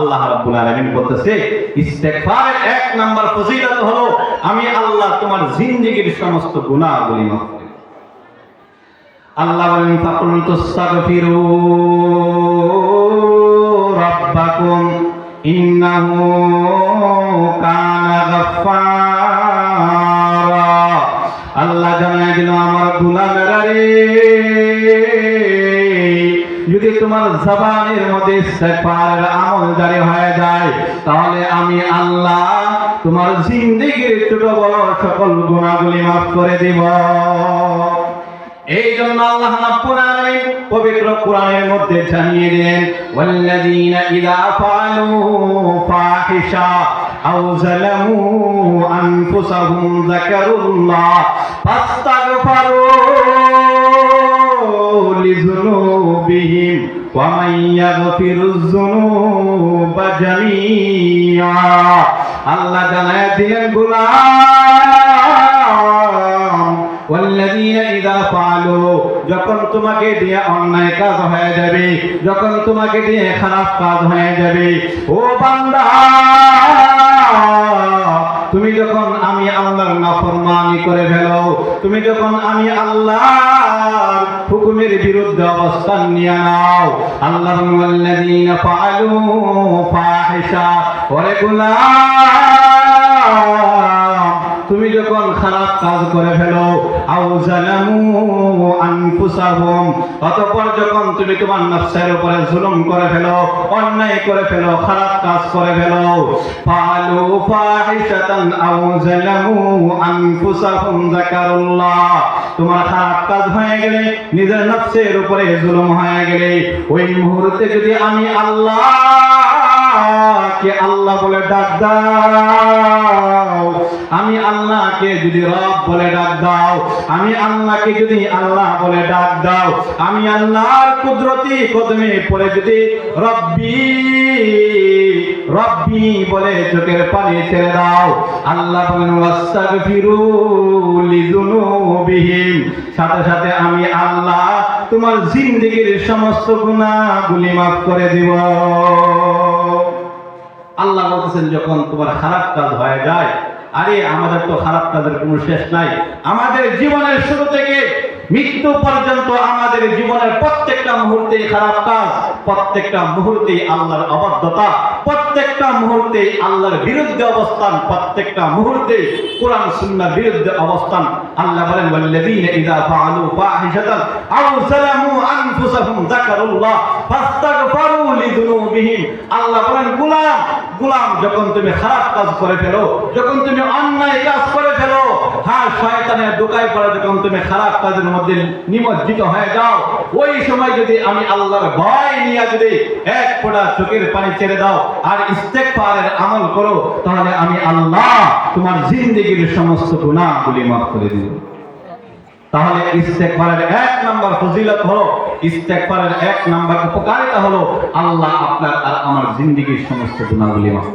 আল্লাহ রাব্বুল আলামিন বলতেছে ইস্তেগফারের এক নাম্বার ফজিলত হলো, আমি আল্লাহ তোমার জিন্দেগীর সমস্ত মাফ আল্লাহ বলেন ফাকুল রাব্বাকুম ইন্নাহু কানা গাফফারা। যদি তোমার জবানের মধ্যে ইস্তেগফারের আমল জারি হয়ে যায়, তাহলে আমি আল্লাহ তোমার জিন্দেগীর ছোট বড় সকল গুণাগুলি মাফ করে দিব। এই জন্য আল্লাহ রাব্বুল আলামিন পবিত্র কোরআনের মধ্যে জানিয়ে দেন ওয়াল্লাযীনা ইযা ফাআলু ফাহিশা আও যালামু আনফুসাহুম যাকারুল্লাহ ফাস্তাগফারু লিযুনুবিহিম ওয়া মান ইয়াগফিরুয যুনুবা জামিআ আল্লাহ জানায় দিলেন গোলাম والذين إذا فعلوا যখন তোমাকে দিয়ে অন্যায় কাজ হয়ে যাবে যখন তোমাকে দিয়ে খারাপ কাজ হয়ে যাবে ও বান্দা তুমি যখন আমি আল্লাহর নাফরমানি করে ফেলো তুমি যখন আমি আল্লাহর হুকুমের বিরুদ্ধে অবস্থান নিয়ে নাও আল্লাহর ওয়াল্লাযীনা ফাআলু ফাহিশা ওয়া গোলাম আনফুসাহুম, অতঃপর যখন তুমি তোমার নফসের উপরে জুলুম করে ফেলো, অন্যায় করে ফেলো, খারাপ কাজ করে ফেলো, ফালু ফাহিশাতান আও জালামু আনফুসাহুম যাকারুল্লাহ। তোমার খারাপ কাজ হয়ে গেলে, নিজের নফসের উপরে জুলুম হয়ে গেলে, ওই মুহূর্তে যদি আমি আল্লাহ কে আল্লাহ বলে ডাক দাও। আমি আল্লাহকে যদি রব বলে ডাক দাও, আমি আল্লাহকে যদি আল্লাহ বলে ডাক দাও, আমি আল্লাহর কুদরতি কদমে পড়ে যদি রব্বি রব্বি বলে চোখের পানি ছেড়ে দাও। আল্লাহ বলেন, ওয়াস্তাগফিরু লিযুনুবিহিম। সাথে সাথে আমি আল্লাহ তোমার জিন্দেগীর সমস্ত গুনাহগুলি মাফ করে দিব। আল্লাহ বলতেছেন, যখন তোমার খারাপ কাজ হয়ে যায়, আরে, আমাদের তো খারাপ কাজের কোনো শেষ নাই। আমাদের জীবনের শুরু থেকে মৃত্যু পর্যন্ত আমাদের জীবনের প্রত্যেকটা মুহূর্তে খারাপ কাজ, প্রত্যেকটা মুহূর্তে আল্লাহর অবদ্ধতা প্রত্যেকটা মুহূর্তে আল্লাহর বিরুদ্ধে অবস্থান, প্রত্যেকটা মুহূর্তে কোরআন সুন্নাহর বিরুদ্ধে অবস্থান। আল্লাহ বলেন, ওয়াল্লাযীনা ইযা ফাআলু ফাহিশাতান আও যালামু আনফুসাহুম যাকারুল্লাহ ফাস্তাগফারু লিযুনুবিহিম। আল্লাহ বলেন, গোলাম গোলাম যখন তুমি খারাপ কাজ করে ফেলো, যখন তুমি অন্যায় কাজ করে ফেলো হ্যাঁ শয়তানের দোকায় পড়ে যখন তুমি খারাপ কাজের মধ্যে নিমজ্জিত হয়ে যাও, ওই সময় যদি আমি আল্লাহর ভয় নিয়ে যদি এক ফোঁটা চোখের পানি ছেড়ে দাও আর ইস্তেগফারের আমল করো, তাহলে আমি আল্লাহ তোমার জিন্দেগীর সমস্ত গুনাহগুলি মাফ করে দিব। তাহলে ইস্তেকবারের এক নাম্বার ফজিলত হলো, ইস্তেকবারের এক নাম্বার উপকারিতা হলো, আল্লাহ আপনার আর আমার জিন্দিগির সমস্ত গুনাহগুলি মাফ